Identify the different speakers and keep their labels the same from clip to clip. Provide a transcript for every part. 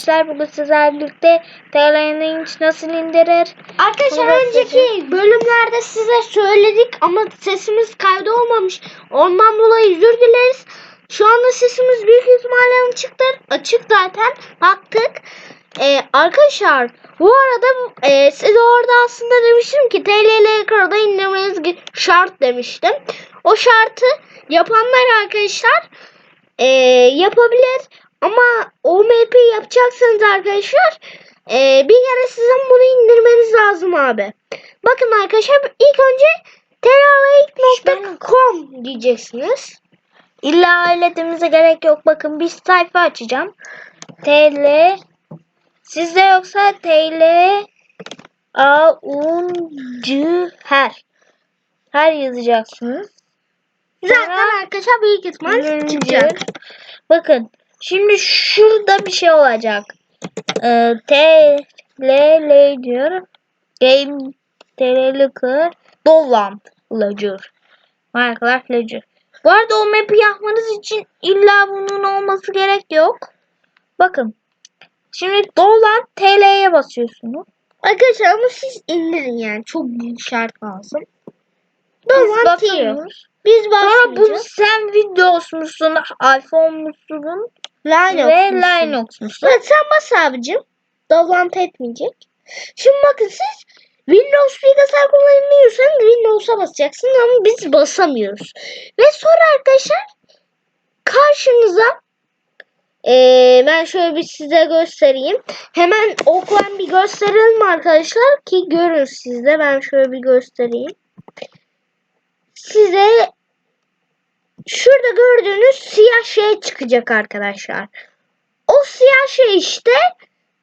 Speaker 1: Arkadaşlar bugün sizlerle birlikte TL'nin nasıl indirir?
Speaker 2: Arkadaşlar
Speaker 1: Bunu
Speaker 2: önceki bölümlerde size söyledik ama sesimiz kaydı olmamış. Ondan dolayı özür dileriz. Şu anda sesimiz büyük ihtimalle açıktır. Açık zaten. Baktık. Ee, arkadaşlar bu arada e, size orada aslında demiştim ki TL'yle ekranda indirmeniz şart demiştim. O şartı yapanlar arkadaşlar e, yapabilir ama o map'i yapacaksanız arkadaşlar e, bir kere sizin bunu indirmeniz lazım abi. Bakın arkadaşlar ilk önce terrorlake.com diyeceksiniz.
Speaker 1: İlla öyle dememize gerek yok. Bakın bir sayfa açacağım. TL Sizde yoksa TL A U C her her yazacaksınız.
Speaker 2: Zaten arkadaşlar büyük ihtimal çıkacak.
Speaker 1: Bakın şimdi şurada bir şey olacak. Ee, T L L diyor. Game TL Ledger Dolant Ledger. Minecraft Ledger. Bu arada o map'i yapmanız için illa bunun olması gerek yok. Bakın. Şimdi Dolant TL'ye basıyorsunuz.
Speaker 2: Arkadaşlar ama siz indirin yani. Çok büyük şart lazım.
Speaker 1: Biz
Speaker 2: Dolan
Speaker 1: basıyoruz.
Speaker 2: Biz
Speaker 1: Sonra bu
Speaker 2: başlayacağız.
Speaker 1: sen Windows musun, iPhone musun
Speaker 2: Linux
Speaker 1: ve
Speaker 2: musun?
Speaker 1: Linux musun?
Speaker 2: Evet sen bas abicim. Davlantı etmeyecek. Şimdi bakın siz Windows bilgisayar kullanıyorsanız Windows'a basacaksınız ama biz basamıyoruz. Ve sonra arkadaşlar karşınıza eee, ben şöyle bir size göstereyim. Hemen oklan bir gösterelim arkadaşlar ki görün siz de. Ben şöyle bir göstereyim. Size şurada gördüğünüz siyah şey çıkacak arkadaşlar. O siyah şey işte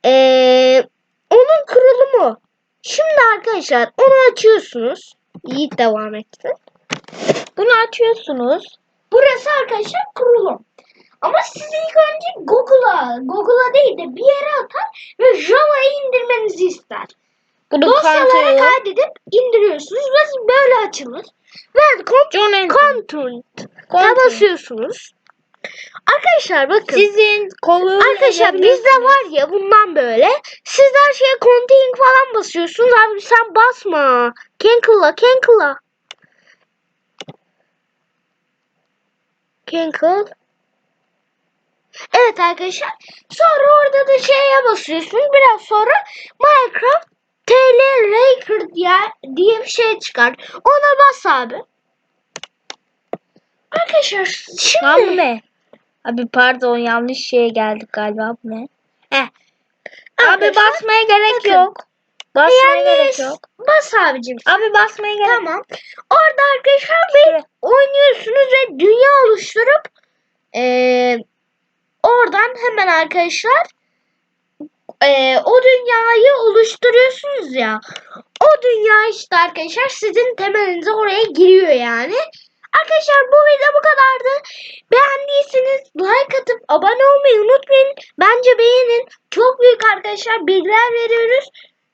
Speaker 2: eee, onun kurulumu. Şimdi arkadaşlar onu açıyorsunuz. Yiğit devam etsin.
Speaker 1: Bunu açıyorsunuz.
Speaker 2: Burası arkadaşlar kurulum. Ama siz ilk önce Google'a, Google'a değil de bir yere atar ve Java'yı indirmenizi ister.
Speaker 1: Bunu
Speaker 2: Dosyalara
Speaker 1: kontrol
Speaker 2: kaydedip indiriyorsunuz ve böyle açılır. Ve
Speaker 1: and
Speaker 2: Content
Speaker 1: Content.
Speaker 2: basıyorsunuz. Arkadaşlar bakın.
Speaker 1: Sizin kolu
Speaker 2: Arkadaşlar bizde var ya bundan böyle. Siz her şeye continue falan basıyorsunuz. Abi sen basma. Cancel'la cancel. Cancel. Evet arkadaşlar. Sonra orada da şeye basıyorsunuz. Biraz sonra Minecraft TL Raker diye, diye bir şey çıkar. Ona bas abi. Arkadaşlar şimdi
Speaker 1: Lan bu ne? Abi pardon yanlış şeye geldik galiba bu ne? Heh. Abi
Speaker 2: Arkadaşlar,
Speaker 1: basmaya gerek
Speaker 2: bakın.
Speaker 1: yok. Basmaya
Speaker 2: Yani
Speaker 1: gerek yok.
Speaker 2: Bas abicim.
Speaker 1: Abi basmaya gerek
Speaker 2: Tamam. Orada arkadaşlar bir oynuyorsunuz ve dünya oluşturup eee, oradan hemen arkadaşlar eee, o dünyayı oluşturuyorsunuz ya. O dünya işte arkadaşlar sizin temelinize oraya giriyor yani. Arkadaşlar bu video bu kadardı. Beğendiyseniz like atıp abone olmayı unutmayın. Bence beğenin. Çok büyük arkadaşlar bilgiler veriyoruz.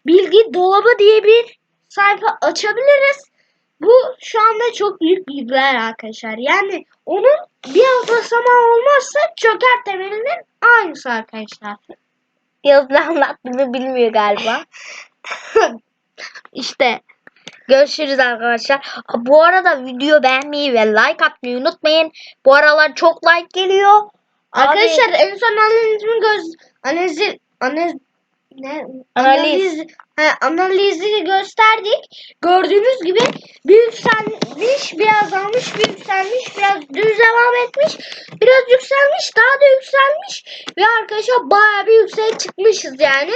Speaker 2: Bilgi dolabı diye bir sayfa açabiliriz. Bu şu anda çok büyük bilgiler arkadaşlar. Yani onun bir basamağı olmazsa çöker temelinin aynısı arkadaşlar.
Speaker 1: Yazılı anlattığını bilmiyor galiba.
Speaker 2: işte
Speaker 1: Görüşürüz arkadaşlar. Bu arada video beğenmeyi ve like atmayı unutmayın. Bu aralar çok like geliyor.
Speaker 2: arkadaşlar en son analizimi göz analizi analiz ne
Speaker 1: Analiz.
Speaker 2: analiz he, gösterdik. Gördüğünüz gibi bir yükselmiş, biraz almış, bir yükselmiş, biraz düz devam etmiş, biraz yükselmiş, daha da yükselmiş ve arkadaşlar bayağı bir yükseğe çıkmışız yani.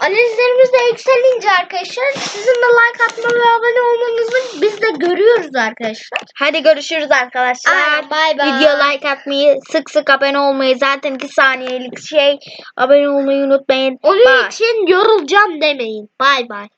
Speaker 2: Analizlerimiz de yükselince arkadaşlar sizin de like atma ve abone olmanızı biz de görüyoruz arkadaşlar.
Speaker 1: Hadi görüşürüz arkadaşlar.
Speaker 2: Aa, bye bye.
Speaker 1: Video like atmayı, sık sık abone olmayı zaten 2 saniyelik şey. Abone olmayı unutmayın.
Speaker 2: Onun
Speaker 1: Bye.
Speaker 2: için yorulacağım demeyin. Bay bay.